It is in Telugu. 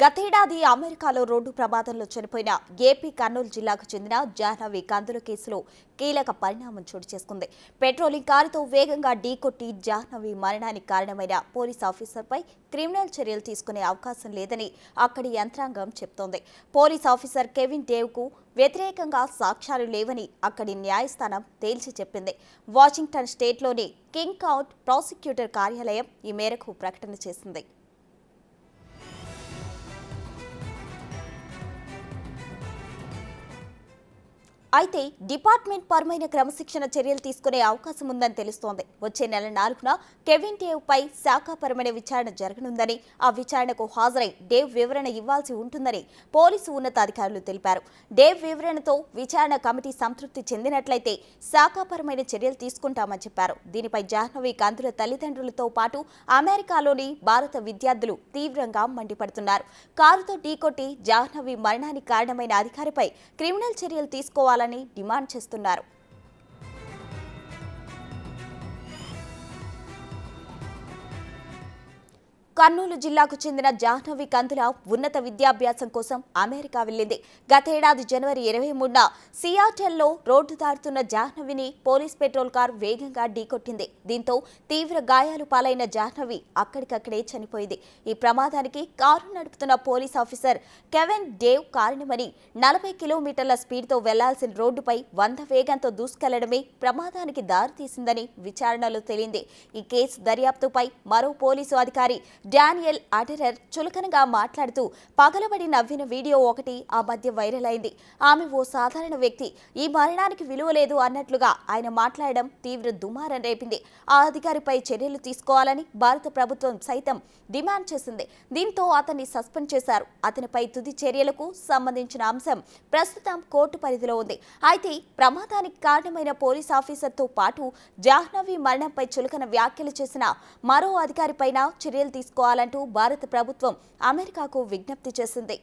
గతేడాది అమెరికాలో రోడ్డు ప్రమాదంలో చనిపోయిన ఏపీ కర్నూలు జిల్లాకు చెందిన జాహ్నవి కందుల కేసులో కీలక పరిణామం చోటు చేసుకుంది. పెట్రోలింగ్ కారుతో వేగంగా ఢీకొట్టి జాహ్నవి మరణానికి కారణమైన పోలీస్ ఆఫీసర్పై క్రిమినల్ చర్యలు తీసుకునే అవకాశం లేదని అక్కడి యంత్రాంగం చెప్తోంది. పోలీస్ ఆఫీసర్ కెవిన్ డేవ్కు వ్యతిరేకంగా సాక్ష్యాలు లేవని అక్కడి న్యాయస్థానం తేల్చి చెప్పింది. వాషింగ్టన్ స్టేట్లోని కింగ్ కౌంట్ ప్రాసిక్యూటర్ కార్యాలయం ఈ మేరకు ప్రకటన చేసింది. అయితే డిపార్ట్మెంట్ పరమైన క్రమశిక్షణ చర్యలు తీసుకునే అవకాశం ఉందని తెలుస్తోంది. వచ్చే నెల నాలుగున కెవిన్ డేవ్ పై శాఖాపరమైన విచారణ జరగనుందని ఆ విచారణకు హాజరై డేవ్ వివరణ ఇవ్వాల్సి ఉంటుందని పోలీసు ఉన్నతాధికారులు తెలిపారు. డేవ్ వివరణతో విచారణ కమిటీ సంతృప్తి చెందినట్లయితే శాఖాపరమైన చర్యలు తీసుకుంటామని చెప్పారు. దీనిపై జాహ్నవి కాంతుల తల్లిదండ్రులతో పాటు అమెరికాలోని భారత విద్యార్థులు తీవ్రంగా మండిపడుతున్నారు. కారుతో ఢీకొట్టి జాహ్నవి మరణానికి కారణమైన అధికారిపై క్రిమినల్ చర్యలు తీసుకోవాలని డిమాండ్ చేస్తున్నారు. కర్నూలు జిల్లాకు చెందిన జాహ్నవి కందుల ఉన్నత విద్యాభ్యాసం కోసం అమెరికా వెళ్ళింది. గతేడాది జనవరి ఇరవై మూడున సియాటెల్లో రోడ్డు దాటుతున్న జాహ్నవిని పోలీస్ పెట్రోల్ కార్ వేగంగా ఢీకొట్టింది. దీంతో తీవ్ర గాయాలు పాలైన జాహ్నవి అక్కడికక్కడే చనిపోయింది. ఈ ప్రమాదానికి కారు నడుపుతున్న పోలీస్ ఆఫీసర్ కెవెన్ డేవ్ కారణమని నలభై కిలోమీటర్ల స్పీడ్తో వెళ్ళాల్సిన రోడ్డుపై వంద వేగంతో దూసుకెళ్ళడమే ప్రమాదానికి దారితీసిందని విచారణలో తేలింది. ఈ కేసు దర్యాప్తుపై మరో పోలీసు అధికారి డానియల్ అటెరర్ చులకనగా మాట్లాడుతూ పగలబడి నవ్విన వీడియో ఒకటి ఆ మధ్య వైరల్ అయింది. ఆమె ఓ సాధారణ వ్యక్తి. ఈ మరణానికి విలువ లేదు అన్నట్లుగా ఆయన మాట్లాడడం తీవ్ర దుమారం రేపింది. ఆ అధికారిపై చర్యలు తీసుకోవాలని భారత ప్రభుత్వం సైతం డిమాండ్ చేసింది. దీంతో అతన్ని సస్పెండ్ చేశారు. అతనిపై తుది చర్యలకు సంబంధించిన అంశం ప్రస్తుతం కోర్టు పరిధిలో ఉంది. అయితే ప్రమాదానికి కారణమైన పోలీస్ ఆఫీసర్తో పాటు జాహ్నవి మరణంపై చులకన వ్యాఖ్యలు చేసిన మరో అధికారిపైన చర్యలు తీసుకోవాలంటూ భారత ప్రభుత్వం అమెరికాకు విజ్ఞప్తి చేసింది.